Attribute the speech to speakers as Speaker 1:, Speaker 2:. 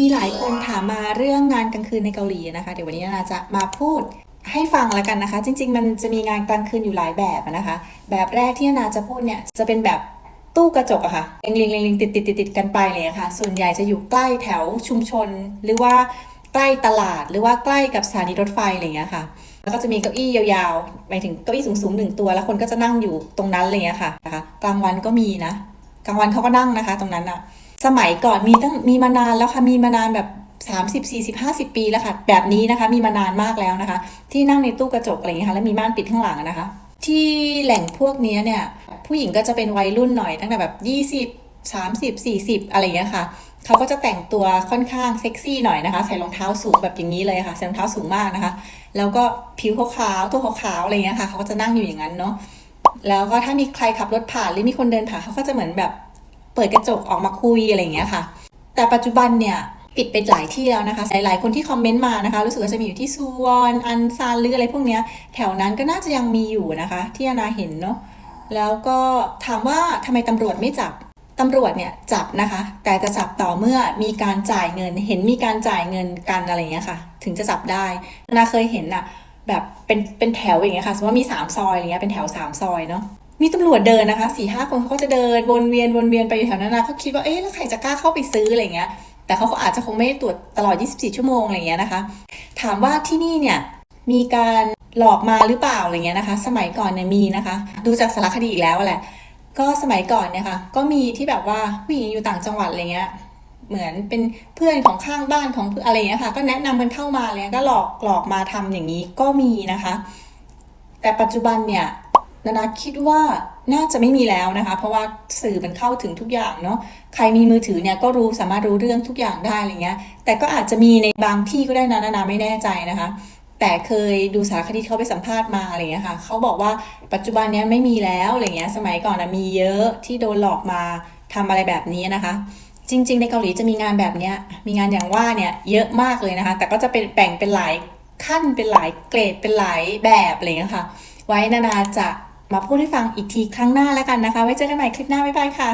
Speaker 1: มีหลายคนถามมาเรื่องงานกลางคืนในเกาหลีนะคะ เดี๋ยววันนี้นานาจะมาพูดให้ฟังแล้วกันนะคะ จริง ๆ มันจะมีงานกลางคืนอยู่หลายแบบนะคะ แบบแรกที่นานาจะพูดเนี่ยจะเป็นแบบตู้กระจกอะค่ะเรียงเรียงเรียงเรียงติดติดติดติดกันไปเลยอะค่ะ ส่วนใหญ่จะอยู่ใกล้แถวชุมชน หรือว่าใกล้ตลาดหรือว่าใกล้กับสถานีรถไฟอะไรอย่างเงี้ยค่ะ แล้วก็จะมีเก้าอี้ยาวๆหมายถึงเก้าอี้สูงๆหนึ่งตัว แล้วคนก็จะนั่งอยู่ตรงนั้นอะไรอย่างเงี้ยค่ะนะคะกลางวันก็มีนะ กลางวันเขาก็นั่งนะคะ ตรงนั้นอะ สมัยก่อนมีตั้งมีมานานแล้วค่ะมีมานานแบบ30 40 50 ปีแล้วค่ะ แบบนี้นะคะมีมานานมากแล้วนะคะ ที่นั่งในตู้กระจกอะไรอย่างเงี้ยค่ะแล้วมีม่านปิดข้างหลังนะคะ ที่แหล่งพวกนี้เนี่ยผู้หญิงก็จะเป็นวัยรุ่นหน่อยตั้งแต่แบบ 20 30 40 อะไรอย่างเงี้ยค่ะเขาก็จะแต่งตัวค่อนข้างเซ็กซี่หน่อยนะคะ ใส่รองเท้าสูงแบบอย่างนี้เลยค่ะใส่รองเท้าสูงมากนะคะ แล้วก็ผิวขาวๆตัวขาวๆอะไรอย่างเงี้ยค่ะเขาก็จะนั่งอยู่อย่างนั้นเนาะแล้วก็ถ้ามีใครขับรถผ่านหรือมีคนเดินผ่านเขาก็จะเหมือนแบบ เปิดกระจกออกมาคุยอะไรอย่างเงี้ยค่ะ แต่ปัจจุบันเนี่ยปิดไปหลายที่แล้วนะคะ หลาย ๆ คนที่คอมเมนต์มานะคะ รู้สึกว่าจะมีอยู่ที่ซูวอน อันซานหรืออะไรพวกเนี้ย แถวนั้นก็น่าจะยังมีอยู่นะคะ ที่อนาเห็นเนาะ แล้วก็ถามว่าทำไมตำรวจไม่จับตำรวจเนี่ยจับนะคะ แต่จะจับต่อเมื่อมีการจ่ายเงิน เห็นมีการจ่ายเงินกันอะไรอย่างเงี้ยค่ะ ถึงจะจับได้นาเคยเห็นอะแบบเป็นเป็นแถวอย่างเงี้ยค่ะ สมมติว่ามีสามซอยอะไรเงี้ยเป็นแถวสามซอยเนาะ มีตำรวจเดินนะคะสี่ห้าคนเขาก็จะเดินวนเวียนวนเวียนไปอยู่แถวนั้นนะเขาคิดว่าเอ๊ะแล้วใครจะกล้าเข้าไปซื้ออะไรเงี้ย แต่เขาก็อาจจะคงไม่ตรวจตลอด 24 ชั่วโมงอะไรเงี้ยนะคะ ถามว่าที่นี่เนี่ยมีการหลอกมาหรือเปล่าอะไรเงี้ยนะคะ สมัยก่อนเนี่ยมีนะคะ ดูจากสารคดีอีกแล้วแหละ ก็สมัยก่อนเนี่ยค่ะก็มีที่แบบว่าผู้หญิงอยู่ต่างจังหวัดอะไรเงี้ยเหมือนเป็นเพื่อนของข้างบ้านของอะไรเงี้ยค่ะ ก็แนะนำกันเข้ามาเลยก็หลอกหลอกมาทำอย่างนี้ก็มีนะคะ แต่ปัจจุบันเนี่ย นานาคิดว่าน่าจะไม่มีแล้วนะคะ เพราะว่าสื่อมันเข้าถึงทุกอย่างเนาะใครมีมือถือเนี่ยก็รู้สามารถรู้เรื่องทุกอย่างได้อะไรเงี้ย แต่ก็อาจจะมีในบางที่ก็ได้นะนานาไม่แน่ใจนะคะ แต่เคยดูสารคดีเขาไปสัมภาษณ์มาอะไรเงี้ยค่ะเขาบอกว่าปัจจุบันเนี้ยไม่มีแล้วอะไรเงี้ยสมัยก่อนนะมีเยอะที่โดนหลอกมาทำอะไรแบบนี้นะคะ จริง ๆ ในเกาหลีจะมีงานแบบเนี้ยมีงานอย่างว่าเนี่ยเยอะมากเลยนะคะ แต่ก็จะเป็นแบ่งเป็นหลายขั้นเป็นหลายเกรดเป็นหลายแบบอะไรเงี้ยค่ะ ไว้นานาจะ มาพูดให้ฟังอีกทีครั้งหน้าแล้วกันนะคะ ไว้เจอกันใหม่คลิปหน้า บ๊ายบายค่ะ